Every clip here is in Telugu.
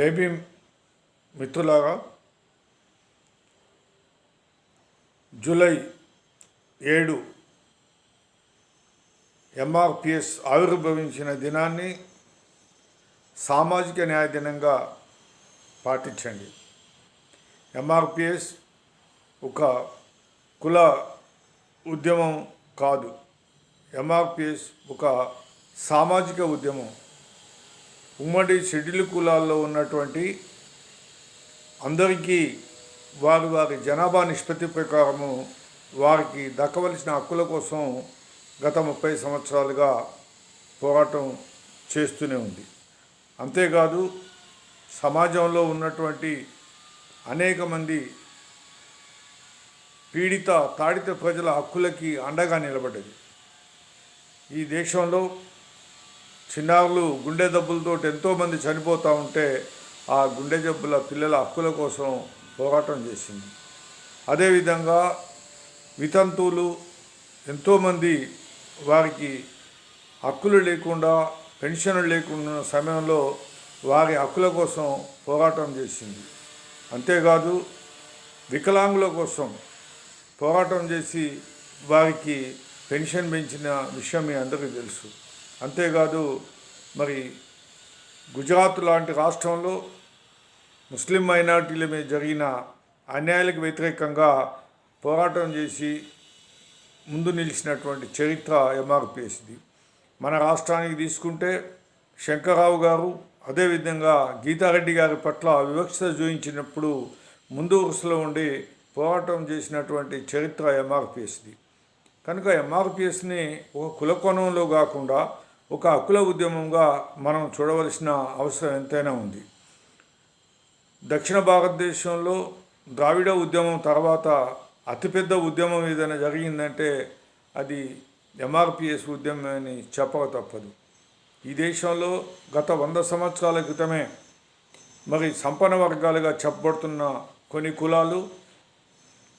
జై భీమ్ మిత్రులారా జూలై ఏడు ఎంఆర్పిఎస్ ఆవిర్భవించిన దినాన్ని సామాజిక న్యాయ దినంగా పాటించండి. ఎంఆర్పిఎస్ ఒక కుల ఉద్యమం కాదు. ఎంఆర్పిఎస్ ఒక సామాజిక ఉద్యమం. ఉమ్మడి షెడ్యూల్ కులాల్లో ఉన్నటువంటి అందరికీ వారి వారి జనాభా నిష్పత్తి ప్రకారము వారికి దక్కవలసిన హక్కుల కోసం గత ముప్పై సంవత్సరాలుగా పోరాటం చేస్తూనే ఉంది. అంతేకాదు సమాజంలో ఉన్నటువంటి అనేక మంది పీడిత తాడిత ప్రజల హక్కులకి అండగా నిలబడ్డది. ఈ దేశంలో చిన్నారులు గుండె దెబ్బలతో ఎంతోమంది చనిపోతూ ఉంటే ఆ గుండె జబ్బుల పిల్లల హక్కుల కోసం పోరాటం చేసింది. అదేవిధంగా వితంతువులు ఎంతోమంది వారికి హక్కులు లేకుండా పెన్షన్లు లేకుండా సమయంలో వారి హక్కుల కోసం పోరాటం చేసింది. అంతేకాదు వికలాంగుల కోసం పోరాటం చేసి వారికి పెన్షన్ పెంచిన విషయం మీ అందరికీ తెలుసు. అంతేకాదు మరి గుజరాత్ లాంటి రాష్ట్రంలో ముస్లిం మైనార్టీల మీద జరిగిన అన్యాయాలకు వ్యతిరేకంగా పోరాటం చేసి ముందు నిలిచినటువంటి చరిత్ర ఎంఆర్పిఎస్ది. మన రాష్ట్రానికి తీసుకుంటే శంకర్రావు గారు అదేవిధంగా గీతారెడ్డి గారి పట్ల వివక్షత చూపించినప్పుడు ముందు వరుసలో ఉండి పోరాటం చేసినటువంటి చరిత్ర ఎంఆర్పిఎస్ది. కనుక ఎంఆర్పిఎస్ని ఒక కులకోణంలో కాకుండా ఒక హక్కుల ఉద్యమంగా మనం చూడవలసిన అవసరం ఎంతైనా ఉంది. దక్షిణ భారతదేశంలో ద్రావిడ ఉద్యమం తర్వాత అతిపెద్ద ఉద్యమం ఏదైనా జరిగిందంటే అది ఎంఆర్పిఎస్ ఉద్యమం అని చెప్పక తప్పదు. ఈ దేశంలో గత వంద సంవత్సరాల క్రితమే మరి సంపన్న వర్గాలుగా చెప్పబడుతున్న కొన్ని కులాలు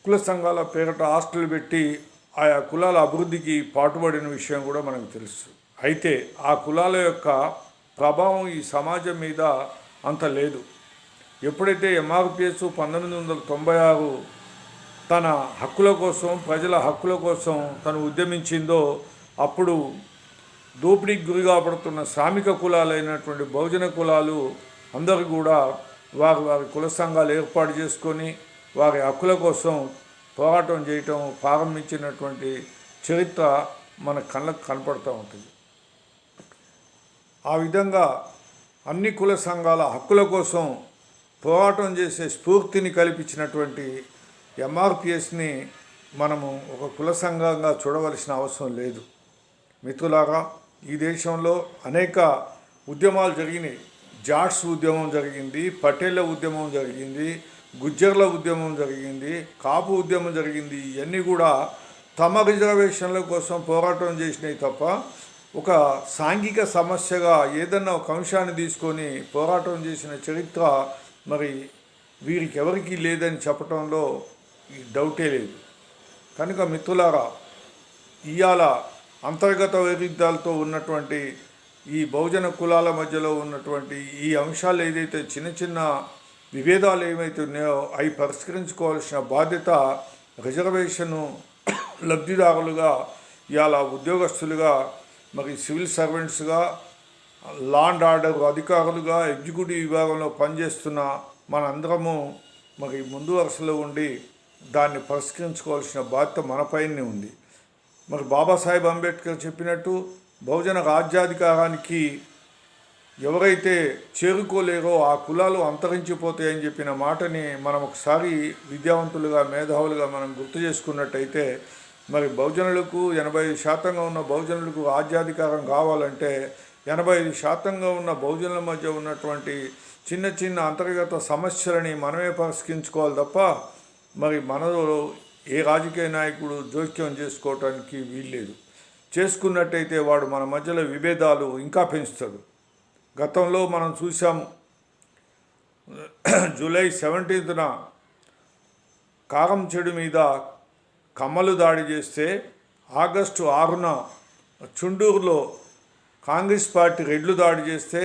కుల సంఘాల పేరిట హాస్టల్ పెట్టి ఆయా కులాల అభివృద్ధికి పాటుపడిన విషయం కూడా మనకు తెలుసు. అయితే ఆ కులాల యొక్క ప్రభావం ఈ సమాజం మీద అంత లేదు. ఎప్పుడైతే ఎంఆర్పిఎస్ పంతొమ్మిది వందల తొంభై ఆరు తన హక్కుల కోసం ప్రజల హక్కుల కోసం తను ఉద్యమించిందో అప్పుడు దోపిడీకి గురి కాబడుతున్న శ్రామిక కులాలైనటువంటి బహుజన కులాలు అందరూ కూడా వారి వారి కుల సంఘాలు ఏర్పాటు చేసుకొని వారి హక్కుల కోసం పోరాటం చేయటం ప్రారంభించినటువంటి చరిత్ర మన కళ్ళకు కనపడుతూ ఉంటుంది. ఆ విధంగా అన్ని కుల సంఘాల హక్కుల కోసం పోరాటం చేసే స్ఫూర్తిని కల్పించినటువంటి ఎంఆర్పిఎస్ని మనము ఒక కుల సంఘంగా చూడవలసిన అవసరం లేదు. మిత్రులారా ఈ దేశంలో అనేక ఉద్యమాలు జరిగినాయి. జాట్స్ ఉద్యమం జరిగింది పటేళ్ళ ఉద్యమం జరిగింది గుజ్జర్ల ఉద్యమం జరిగింది కాపు ఉద్యమం జరిగింది. ఇవన్నీ కూడా తమ రిజర్వేషన్ల కోసం పోరాటం చేసినాయి తప్ప ఒక సాంఘిక సమస్యగా ఏదన్నా ఒక అంశాన్ని తీసుకొని పోరాటం చేసిన చరిత్ర మరి వీరికి ఎవరికీ లేదని చెప్పటంలో ఈ డౌటే లేదు. కనుక మిత్రులారా ఇవాళ అంతర్గత వైరుధ్యాలతో ఉన్నటువంటి ఈ బహుజన కులాల మధ్యలో ఉన్నటువంటి ఈ అంశాలు ఏదైతే చిన్న చిన్న విభేదాలు ఏమైతే ఉన్నాయో అవి పరిష్కరించుకోవాల్సిన బాధ్యత రిజర్వేషను లబ్ధిదారులుగా ఇవాళ ఉద్యోగస్తులుగా మరి సివిల్ సర్వెంట్స్గా లా అండ్ ఆర్డర్ అధికారులుగా ఎగ్జిక్యూటివ్ విభాగంలో పనిచేస్తున్న మనందరము మరి ముందు వరుసలో ఉండి దాన్ని పరిష్కరించుకోవాల్సిన బాధ్యత మనపైనే ఉంది. మరి బాబాసాహెబ్ అంబేద్కర్ చెప్పినట్టు బహుజన రాజ్యాధికారానికి ఎవరైతే చేరుకోలేరో ఆ కులాలు అంతరించిపోతాయని చెప్పిన మాటని మనం ఒకసారి విద్యావంతులుగా మేధావులుగా మనం గుర్తు చేసుకున్నట్టయితే మరి బహుజనులకు ఎనభై శాతంగా ఉన్న బహుజనులకు ఆధ్యాధికారం కావాలంటే ఎనభై ఐదు శాతంగా ఉన్న బహుజనుల మధ్య ఉన్నటువంటి చిన్న చిన్న అంతర్గత సమస్యలని మనమే పరిష్కరించుకోవాలి తప్ప మరి మనలో ఏ రాజకీయ నాయకుడు జోక్యం చేసుకోవటానికి వీల్లేదు. చేసుకున్నట్టయితే వాడు మన మధ్యలో విభేదాలు ఇంకా పెంచుతాడు. గతంలో మనం చూసాము జూలై సెవెంటీన్త్న కారం చెడు మీద కమ్మలు దాడి చేస్తే ఆగస్టు ఆరున చుండూరులో కాంగ్రెస్ పార్టీ రెడ్లు దాడి చేస్తే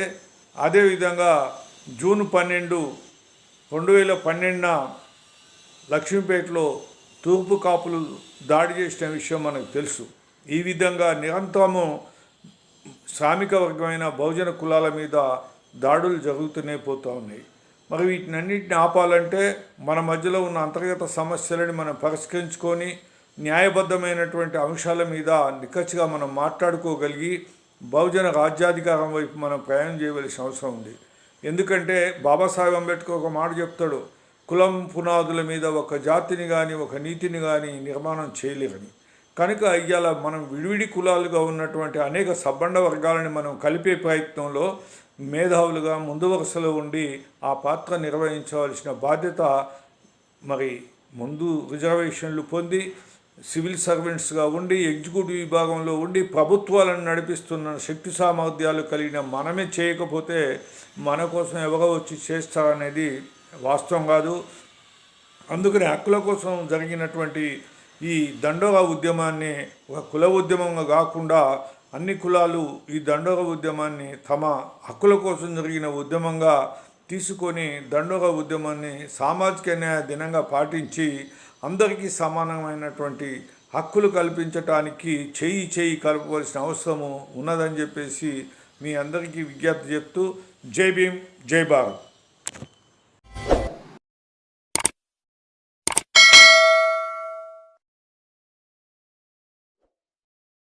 అదేవిధంగా జూన్ పన్నెండు రెండు వేల పన్నెండున లక్ష్మీపేటలో తూర్పు కాపులు దాడి చేసిన విషయం మనకు తెలుసు. ఈ విధంగా నిరంతరము శ్రామిక వర్గమైన బహుజన కులాల మీద దాడులు జరుగుతూనే పోతూ ఉన్నాయి. మరి వీటినన్నింటిని ఆపాలంటే మన మధ్యలో ఉన్న అంతర్గత సమస్యలని మనం పరిష్కరించుకొని న్యాయబద్ధమైనటువంటి అంశాల మీద నిక్కచ్చిగా మనం మాట్లాడుకోగలిగి బహుజన రాజ్యాధికారం వైపు మనం ప్రయాణం చేయవలసిన అవసరం ఉంది. ఎందుకంటే బాబాసాహెబ్ అంబేద్కర్ ఒక మాట చెప్తాడు కులం పునాదుల మీద ఒక జాతిని కానీ ఒక నీతిని కానీ నిర్మాణం చేయలేరని. కనుక ఇవాళ మనం విడివిడి కులాలుగా ఉన్నటువంటి అనేక సబ్బండ వర్గాలని మనం కలిపే ప్రయత్నంలో మేధావులుగా ముందు వరుసలో ఉండి ఆ పాత్ర నిర్వహించవలసిన బాధ్యత మరి ముందు రిజర్వేషన్లు పొంది సివిల్ సర్వెంట్స్గా ఉండి ఎగ్జిక్యూటివ్ విభాగంలో ఉండి ప్రభుత్వాలను నడిపిస్తున్న శక్తి సామర్థ్యాలు కలిగిన మనమే చేయకపోతే మన కోసం ఎవరో వచ్చి చేస్తారనేది వాస్తవం కాదు. అందుకని హక్కుల కోసం జరిగినటువంటి ఈ దండోరా ఉద్యమాన్ని ఒక కుల ఉద్యమంగా కాకుండా అన్ని కులాలు ఈ దండోర ఉద్యమాన్ని తమ హక్కుల కోసం జరిగిన ఉద్యమంగా తీసుకొని దండోర ఉద్యమాన్ని సామాజిక న్యాయ దినంగా పాటించి అందరికీ సమానమైనటువంటి హక్కులు కల్పించటానికి చేయి చేయి కలపవలసిన అవసరము ఉన్నదని చెప్పేసి మీ అందరికీ విజ్ఞప్తి చెప్తూ జై భీమ్ జై భారత్.